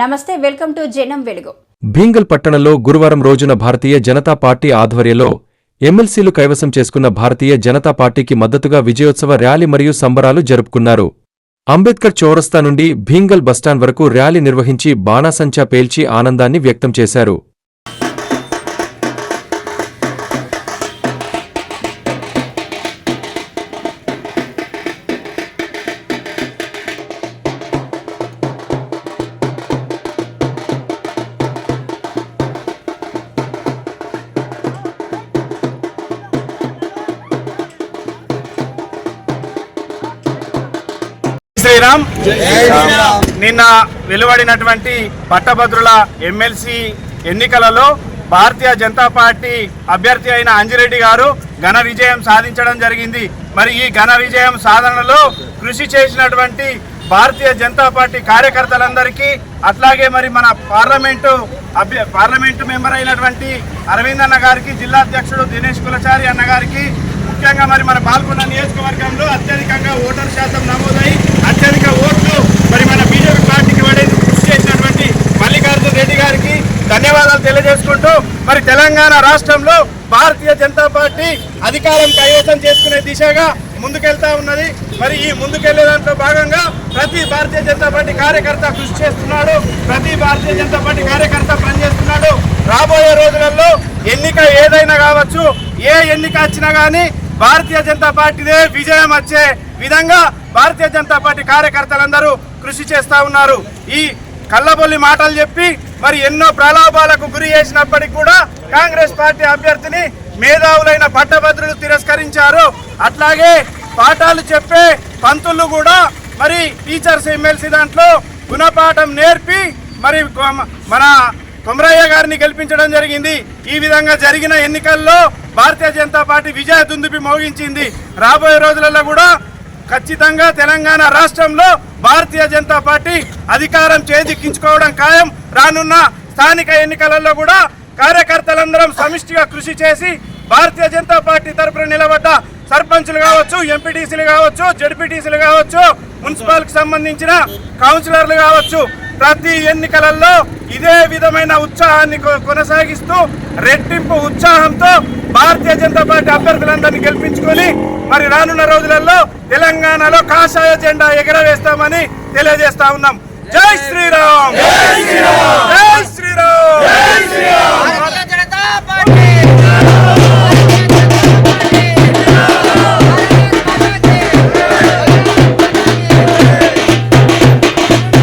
నమస్తే welcome to జనం వెలుగు. భీంగల్ పట్టణంలో గురువారం రోజున భారతీయ జనతా పార్టీ ఆధ్వర్యంలో ఎమ్మెల్సీలు కైవసం చేసుకున్న భారతీయ జనతా పార్టీకి మద్దతుగా విజయోత్సవ ర్యాలీ మరియు సంబరాలు జరుపుకున్నారు. అంబేద్కర్ చౌరస్తా నుండి భీంగల్ బస్టాండ్ వరకు ర్యాలీ నిర్వహించి బాణాసంచా పేల్చి ఆనందాన్ని వ్యక్తం చేశారు. శ్రీరామ్. నిన్న వెలువడినటువంటి పట్టభద్రుల ఎమ్మెల్సీ ఎన్నికలలో భారతీయ జనతా పార్టీ అభ్యర్థి అయిన అంజిరెడ్డి గారు ఘన విజయం సాధించడం జరిగింది. మరి ఈ ఘన విజయం సాధనలో కృషి చేసినటువంటి భారతీయ జనతా పార్టీ కార్యకర్తలందరికీ అట్లాగే మరి మన పార్లమెంటు అభ్య పార్లమెంటు మెంబర్ అయినటువంటి అరవింద్ అన్న గారికి జిల్లా అధ్యక్షుడు దినేష్ కులచారి అన్న గారికి ముఖ్యంగా మరి మన పాల్గొన్న నియోజకవర్గంలో అత్యధికంగా ఓటర్ శాతం నమోదై అత్యధిక ఓట్లు మరి మన బీజేపీ పార్టీకి పడేందుకు కృషి చేసినటువంటి మల్లికార్జున రెడ్డి గారికి ధన్యవాదాలు తెలియజేసుకుంటూ మరి తెలంగాణ రాష్ట్రంలో భారతీయ జనతా పార్టీ అధికారం కైవసం చేసుకునే దిశగా ముందుకెళ్తా ఉన్నది. మరి ఈ ముందుకెళ్ళే దాంట్లో భాగంగా ప్రతి భారతీయ జనతా పార్టీ కార్యకర్త కృషి చేస్తున్నాడు. ప్రతి భారతీయ జనతా పార్టీ కార్యకర్త పనిచేస్తున్నాడు. రాబోయే రోజులలో ఎన్నిక ఏదైనా కావచ్చు ఏ ఎన్నిక వచ్చినా కానీ భారతీయ జనతా పార్టీదే విజయం వచ్చే విధంగా భారతీయ జనతా పార్టీ కార్యకర్తలందరూ కృషి చేస్తా ఉన్నారు. ఈ కళ్ళబొల్లి మాటలు చెప్పి మరి ఎన్నో ప్రలోభాలకు గురి చేసినప్పటికీ కూడా కాంగ్రెస్ పార్టీ అభ్యర్థిని మేధావులైన పట్టభద్రులు తిరస్కరించారు. అట్లాగే పాఠాలు చెప్పే పంతులు కూడా మరి టీచర్స్ ఎమ్మెల్సీ దాంట్లో గుణపాఠం నేర్పి మరి మన కొమరయ్య గారిని గెలిపించడం జరిగింది. ఈ విధంగా జరిగిన ఎన్నికల్లో భారతీయ జనతా పార్టీ విజయ దుందుపి మోగించింది. రాబోయే రోజులలో కూడా ఖచ్చితంగా తెలంగాణ రాష్ట్రంలో భారతీయ జనతా పార్టీ అధికారం చేజిక్కించుకోవడం ఖాయం. రానున్న స్థానిక ఎన్నికలలో కూడా కార్యకర్తలందరం సమిష్టిగా కృషి చేసి భారతీయ జనతా పార్టీ తరపున నిలబడ్డ సర్పంచ్లు కావచ్చు ఎంపీటీసీలు కావచ్చు జడ్పీటీసీలు కావచ్చు మున్సిపాల్కి సంబంధించిన కౌన్సిలర్లు కావచ్చు ప్రతి ఎన్నికలలో ఇదే విధమైన ఉత్సాహాన్ని కొనసాగిస్తూ రెట్టింపు ఉత్సాహంతో భారతీయ జనతా పార్టీ అభ్యర్థులందరినీ గెలిపించుకొని మరి రానున్న రోజులలో తెలంగాణలో కాషాయ జెండా ఎగరవేస్తామని తెలియజేస్తా ఉన్నాం. జై శ్రీరామ్! జై శ్రీరామ్! జై శ్రీరామ్!